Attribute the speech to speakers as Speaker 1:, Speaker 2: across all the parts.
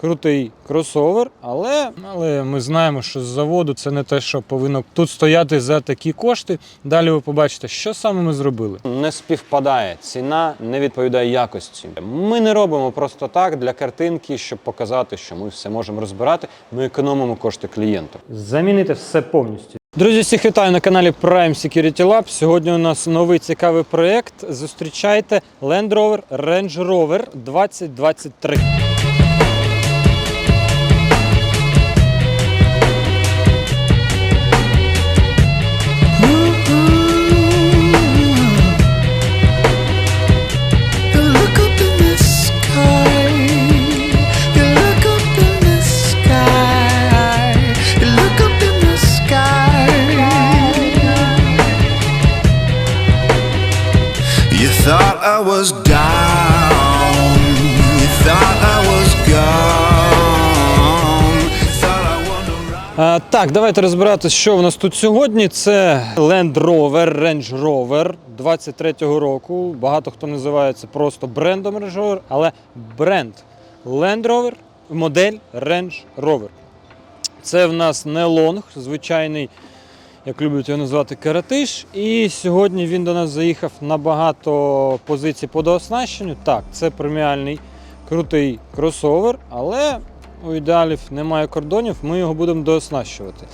Speaker 1: крутий кросовер, але, але ми знаємо, що з заводу це не те, що повинно тут стояти за такі кошти. Далі ви побачите, що саме ми зробили. Не співпадає, ціна не відповідає якості. Ми не робимо просто так для картинки, щоб показати, що ми все можемо розбирати. Ми економимо кошти клієнту. Замінити все повністю. Друзі, всіх вітаю на каналі Prime Security Lab. Сьогодні у нас новий цікавий проєкт. Зустрічайте Land Rover Range Rover 2023. Так, давайте розбиратися, що в нас тут сьогодні. Це Land Rover, Range Rover 23-го року. Багато хто називає це просто брендом Range Rover, але бренд Land Rover, модель Range Rover. Це в нас не лонг, звичайний, як люблять його назвати, каратиш. І сьогодні він до нас заїхав на багато позицій по дооснащенню. Так, це преміальний крутий кросовер, але у ідеалів немає кордонів, ми його будемо дооснащувати.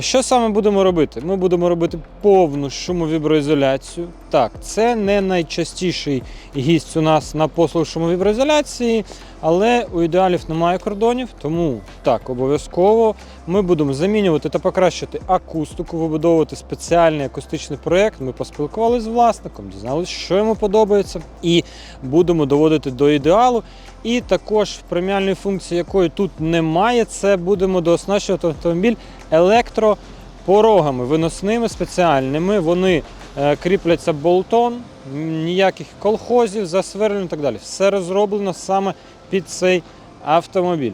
Speaker 1: Що саме будемо робити? Ми будемо робити повну шумовіброізоляцію. Так, це не найчастіший гість у нас на послуг шумовіброізоляції, але у ідеалів немає кордонів, тому так, обов'язково ми будемо замінювати та покращити акустику, вибудовувати спеціальний акустичний проєкт. Ми поспілкувалися з власником, дізналися, що йому подобається, і будемо доводити до ідеалу. І також в преміальній функції, якої тут немає, це будемо дооснащувати автомобіль електропорогами, виносними спеціальними. Вони е, кріпляться болтон, ніяких колхозів, засверлень і так далі. Все розроблено саме під цей автомобіль.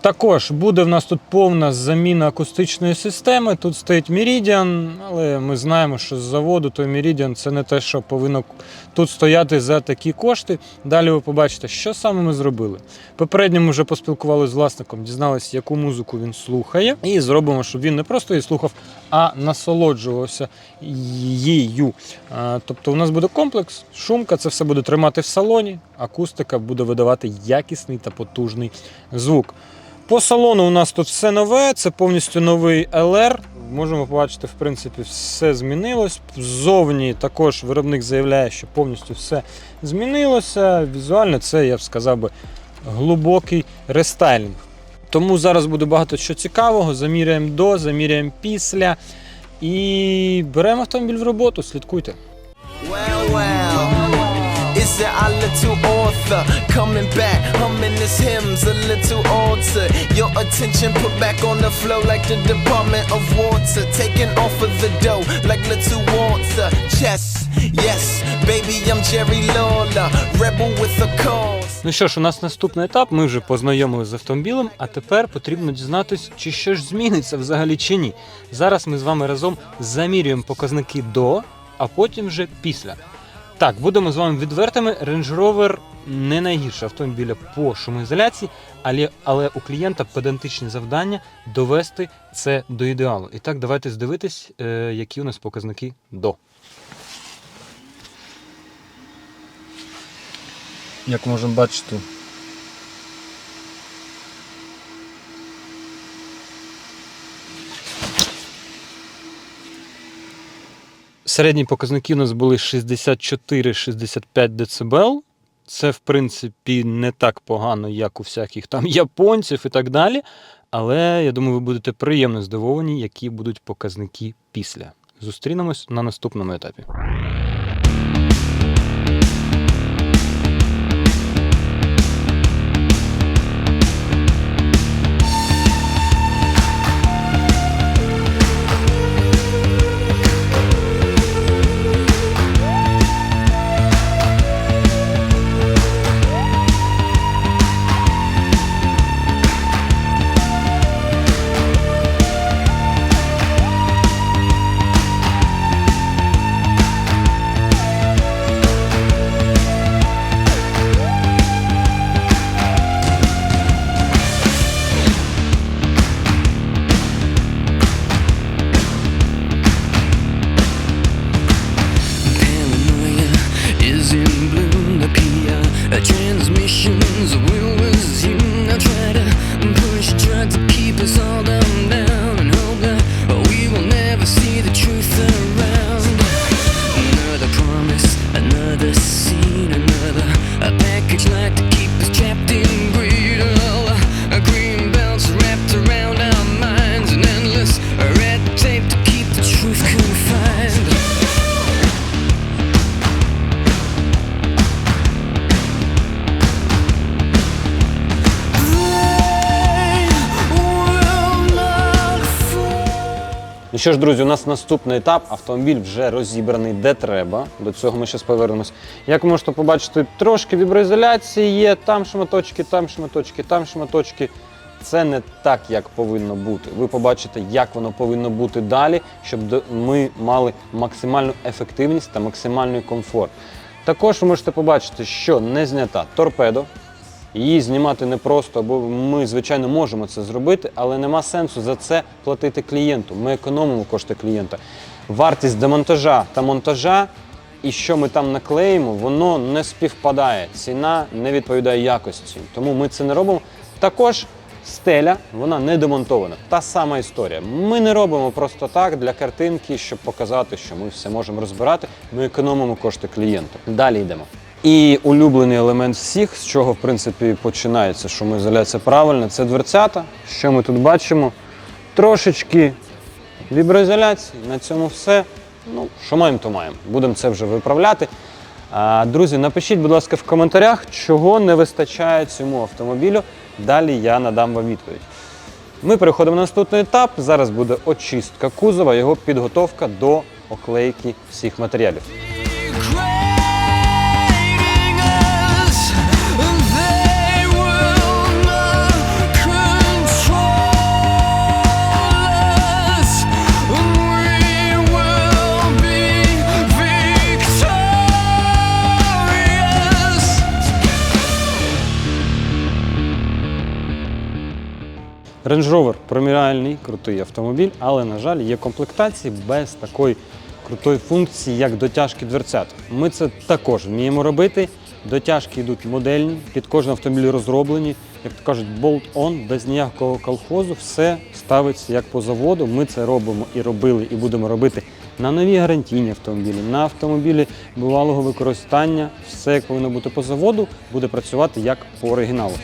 Speaker 1: Також буде в нас тут повна заміна акустичної системи. Тут стоїть Meridian, але ми знаємо, що з заводу той Meridian це не те, що повинно тут стояти за такі кошти. Далі ви побачите, що саме ми зробили. Попередньо ми вже поспілкувалися з власником, дізналися, яку музику він слухає, і зробимо, щоб він не просто її слухав, а насолоджувався її. Тобто, у нас буде комплекс, шумка, це все буде тримати в салоні, акустика буде видавати якісний та потужний звук. По салону у нас тут все нове, це повністю новий LR. Можемо побачити, в принципі, все змінилось. Ззовні також виробник заявляє, що повністю все змінилося. Візуально це, я б сказав би, глибокий рестайлінг. Тому зараз буде багато що цікавого. Заміряємо до, заміряємо після. І беремо автомобіль в роботу, слідкуйте.
Speaker 2: Well, well. Our little author coming back, humming his hymns a little altered. Your attention put back on the flow like the Department of Water, taking off of the dough like little water. Chess, yes, baby, I'm Jerry Lawler, rebel with a cause.
Speaker 1: Ну що ж, у нас наступний етап. Ми вже познайомилися з автомобілем, а тепер потрібно дізнатися, чи щось зміниться взагалі чи ні. Зараз ми з вами разом замірюємо показники до, а потім вже після. Так, будемо з вами відвертими. Range Rover не найгірше автомобіля по шумоізоляції, але, але у клієнта педантичне завдання довести це до ідеалу. І так, давайте здивитись, е, які у нас показники до. Як можемо бачити, Середні показники у нас були 64-65 дБ. Це, в принципі, не так погано, як у всяких там японців і так далі. Але я думаю, ви будете приємно здивовані, які будуть показники після. Зустрінемось на наступному етапі. Ну що ж, друзі, у нас наступний етап. Автомобіль вже розібраний де треба. До цього ми ще повернемось. Як ви можете побачити, трошки віброізоляції є, там шматочки, там шматочки, там шматочки. Це не так, як повинно бути. Ви побачите, як воно повинно бути далі, щоб ми мали максимальну ефективність та максимальний комфорт. Також ви можете побачити, що не знята торпедо. Її знімати непросто, бо ми, звичайно, можемо це зробити, але нема сенсу за це платити клієнту. Ми економимо кошти клієнта. Вартість демонтажа та монтажа, і що ми там наклеїмо, воно не співпадає. Ціна не відповідає якості. Тому ми це не робимо. Також стеля, вона не демонтована. Та сама історія. Ми не робимо просто так для картинки, щоб показати, що ми все можемо розбирати. Ми економимо кошти клієнта. Далі йдемо. І улюблений елемент всіх, з чого в принципі починається шумоізоляція правильна, це дверцята. Що ми тут бачимо? Трошечки віброізоляції. На цьому все. Ну, що маємо, то маємо. Будемо це вже виправляти. А, друзі, напишіть, будь ласка, в коментарях, чого не вистачає цьому автомобілю. Далі я надам вам відповідь. Ми переходимо на наступний етап. Зараз буде очистка кузова, його підготовка до оклейки всіх матеріалів. Range Rover преміальний крутий автомобіль, але, на жаль, є комплектації без такої крутої функції, як дотяжки дверцят. Ми це також вміємо робити. Дотяжки йдуть модельні, під кожен автомобіль розроблені. Як то кажуть, болт-он, без ніякого колхозу, все ставиться як по заводу. Ми це робимо і робили, і будемо робити на нові гарантійні автомобілі, на автомобілі бувалого використання. Все як повинно бути по заводу, буде працювати як по оригіналу.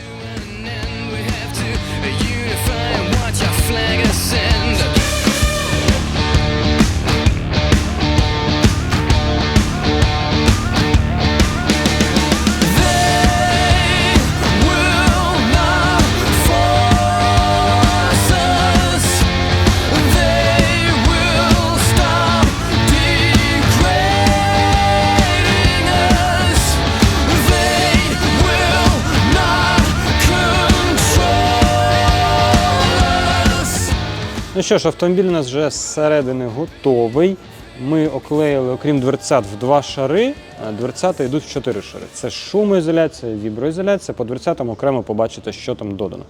Speaker 1: Ну що ж, автомобіль у нас вже зсередини готовий. Ми оклеїли, окрім дверцят, в два шари. Дверцята йдуть в чотири шари. Це шумоізоляція, віброізоляція. По дверцятам окремо побачите, що там додано.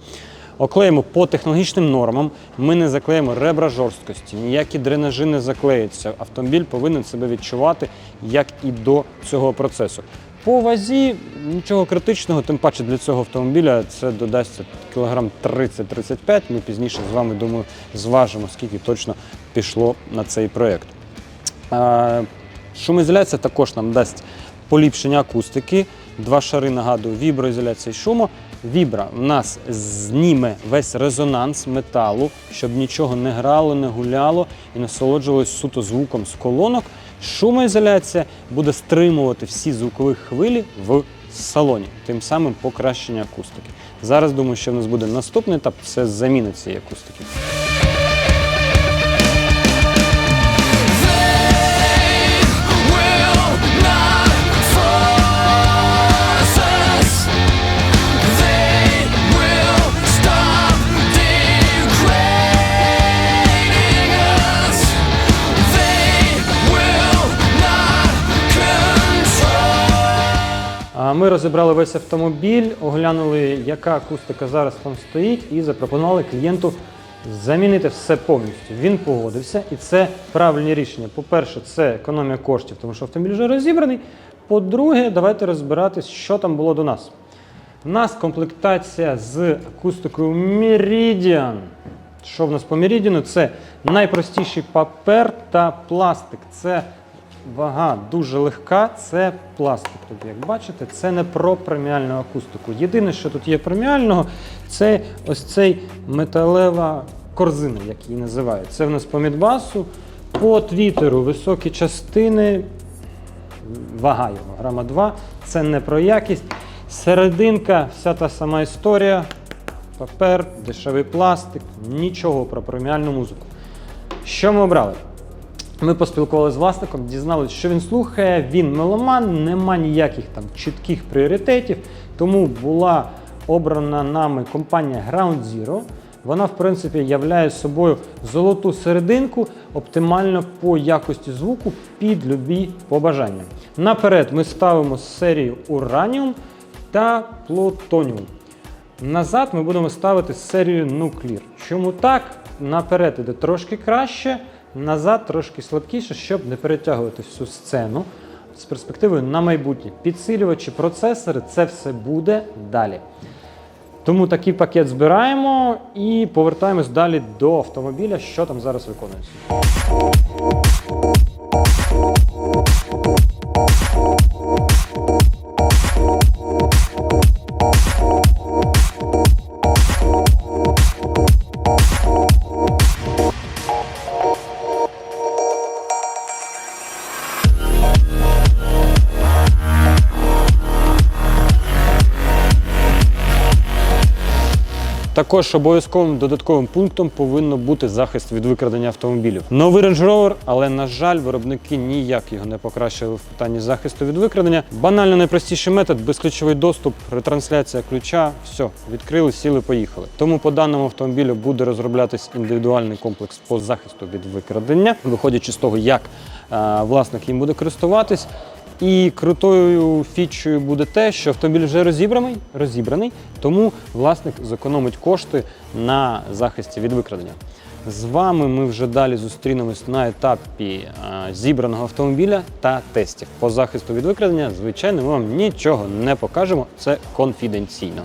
Speaker 1: Оклеїмо по технологічним нормам. Ми не заклеїмо ребра жорсткості, ніякі дренажі не заклеються. Автомобіль повинен себе відчувати як і до цього процесу. По вазі нічого критичного, тим паче для цього автомобіля це додасться кілограм 30-35. Ми пізніше з вами думаю зважимо, скільки точно пішло на цей проєкт. Шумоізоляція також нам дасть поліпшення акустики. Два шари нагадую, віброізоляція і шуму. Вібра в нас зніме весь резонанс металу, щоб нічого не грало, не гуляло і насолоджувалось суто звуком з колонок. Шумоізоляція буде стримувати всі звукові хвилі в салоні, тим самим покращення акустики. Зараз думаю, що в нас буде наступний етап це заміна цієї акустики. Ми розібрали весь автомобіль, оглянули, яка акустика зараз там стоїть, і запропонували клієнту замінити все повністю. Він погодився, і це правильні рішення. По-перше, це економія коштів, тому що автомобіль вже розібраний. По-друге, давайте розбиратись, що там було до нас. У нас комплектація з акустикою Meridian. Що в нас по Meridian? Це найпростіший папер та пластик. Це вага дуже легка, це пластик. Тобто, як бачите, це не про преміальну акустику. Єдине, що тут є преміального, це ось цей металева корзина, як її називають. Це в нас по Мідбасу. По твіттеру високі частини, вага його, грама 2. Це не про якість. Серединка, вся та сама історія. Папер, дешевий пластик, нічого про преміальну музику. Що ми обрали? Ми поспілкувалися з власником, дізналися, що він слухає, він меломан, нема ніяких там чітких пріоритетів. Тому була обрана нами компанія Ground Zero. Вона, в принципі, являє собою золоту серединку, оптимально по якості звуку під любі побажання. Наперед ми ставимо серію Uranium та Plutonium. Назад ми будемо ставити серію Nuclear. Чому так? Наперед іде трошки краще, назад трошки слабкіше, щоб не перетягувати всю сцену з перспективою на майбутнє. Підсилювачі, процесори це все буде далі. Тому такий пакет збираємо і повертаємось далі до автомобіля, що там зараз виконується. Також обов'язковим додатковим пунктом повинно бути захист від викрадення автомобілів. Новий Range Rover, але на жаль, виробники ніяк його не покращили в питанні захисту від викрадення. Банально найпростіший метод безключовий доступ, ретрансляція ключа. Все, відкрили, сіли, поїхали. Тому по даному автомобілю буде розроблятись індивідуальний комплекс по захисту від викрадення, виходячи з того, як е, власник їм буде користуватись. І крутою фічою буде те, що автомобіль вже розібраний, розібраний, тому власник зекономить кошти на захисті від викрадення. З вами ми вже далі зустрінемось на етапі зібраного автомобіля та тестів. По захисту від викрадення, звичайно, ми вам нічого не покажемо. Це конфіденційно.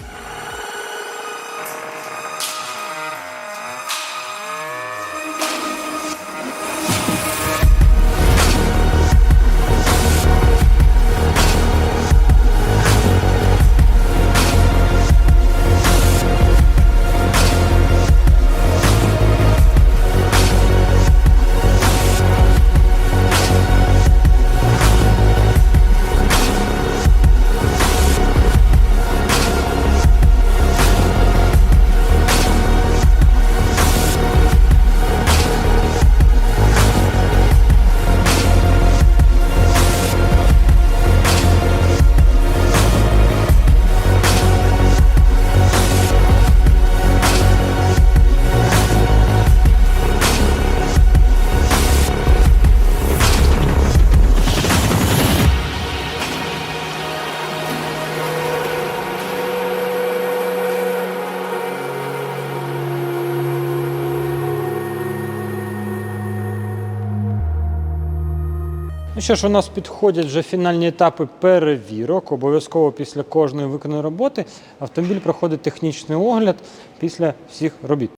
Speaker 1: Ну що ж, у нас підходять вже фінальні етапи перевірок. Обов'язково після кожної виконаної роботи автомобіль проходить технічний огляд після всіх робіт.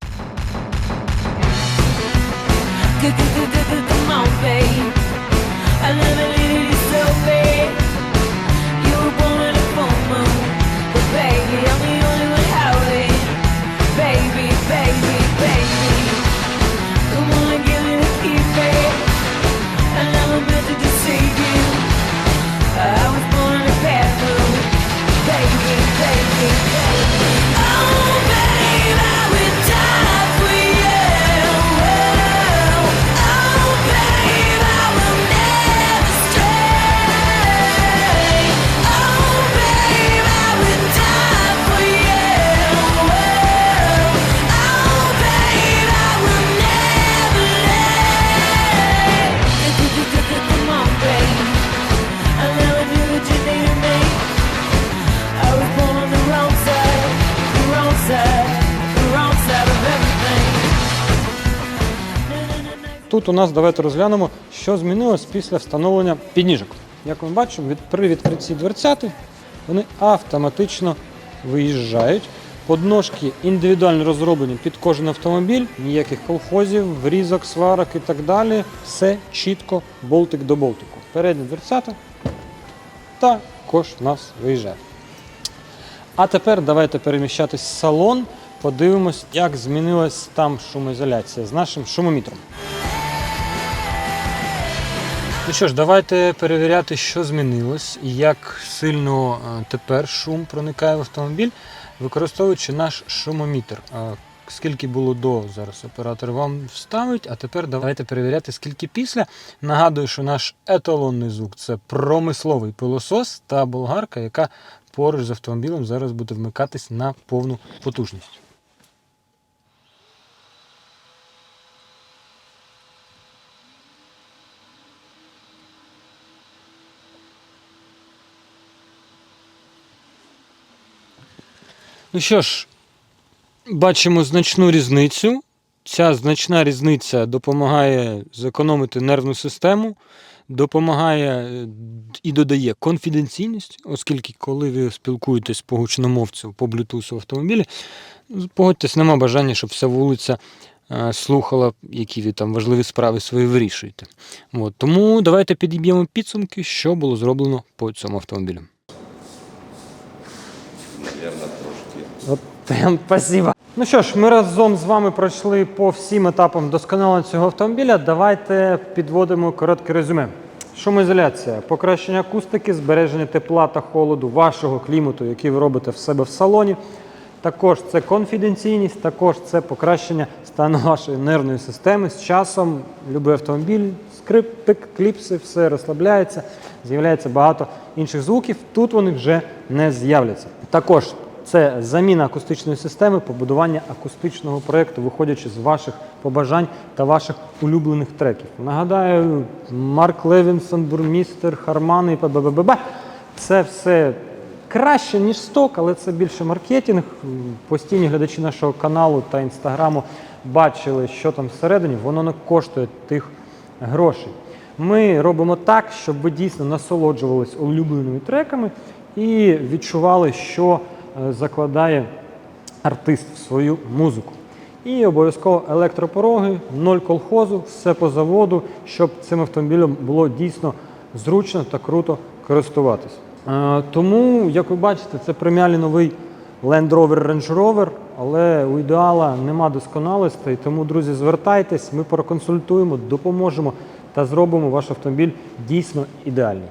Speaker 1: Тут у нас давайте розглянемо, що змінилось після встановлення підніжок. Як ми бачимо, від, при відкритті дверцяти вони автоматично виїжджають. Подножки індивідуально розроблені під кожен автомобіль, ніяких колхозів, врізок, сварок і так далі. Все чітко, болтик до болтику. Передні дверцята також в нас виїжджає. А тепер давайте переміщатись в салон, подивимось, як змінилась там шумоізоляція з нашим шумомітром. Ну що ж, давайте перевіряти, що змінилось і як сильно е, тепер шум проникає в автомобіль, використовуючи наш шумомітр. Скільки було до, зараз оператор вам вставить, а тепер давайте перевіряти, скільки після. Нагадую, що наш еталонний звук це промисловий пилосос та болгарка, яка поруч з автомобілем зараз буде вмикатись на повну потужність. Ну що ж, бачимо значну різницю. Ця значна різниця допомагає зекономити нервну систему, допомагає е, і додає конфіденційність, оскільки коли ви спілкуєтесь по гучномовцю по Bluetooth в автомобілі, погодьтесь, нема бажання, щоб вся вулиця е, слухала, які ви там важливі справи свої вирішуєте. От. Тому давайте підіб'ємо підсумки, що було зроблено по цьому автомобілю. От прям спасибо. Ну що ж, ми разом з вами пройшли по всім етапам досконалення цього автомобіля. Давайте підводимо коротке резюме. Шумоізоляція, покращення акустики, збереження тепла та холоду вашого клімату, який ви робите в себе в салоні. Також це конфіденційність, також це покращення стану вашої нервної системи. З часом любий автомобіль, скриптик, кліпси, все розслабляється, з'являється багато інших звуків. Тут вони вже не з'являться. Також це заміна акустичної системи, побудування акустичного проєкту, виходячи з ваших побажань та ваших улюблених треків. Нагадаю, Марк Левінсон, Бурмістер, Хармани, ПБББ. Це все краще, ніж сток, але це більше маркетинг. Постійні глядачі нашого каналу та інстаграму бачили, що там всередині, воно не коштує тих грошей. Ми робимо так, щоб ви дійсно насолоджувались улюбленими треками і відчували, що закладає артист в свою музику. І обов'язково електропороги, ноль колхозу, все по заводу, щоб цим автомобілем було дійсно зручно та круто користуватись. Е, Тому, як ви бачите, це преміальний новий Land Rover Range Rover, але у ідеала нема досконалостей. Тому, друзі, звертайтесь, ми проконсультуємо, допоможемо та зробимо ваш автомобіль дійсно ідеальним.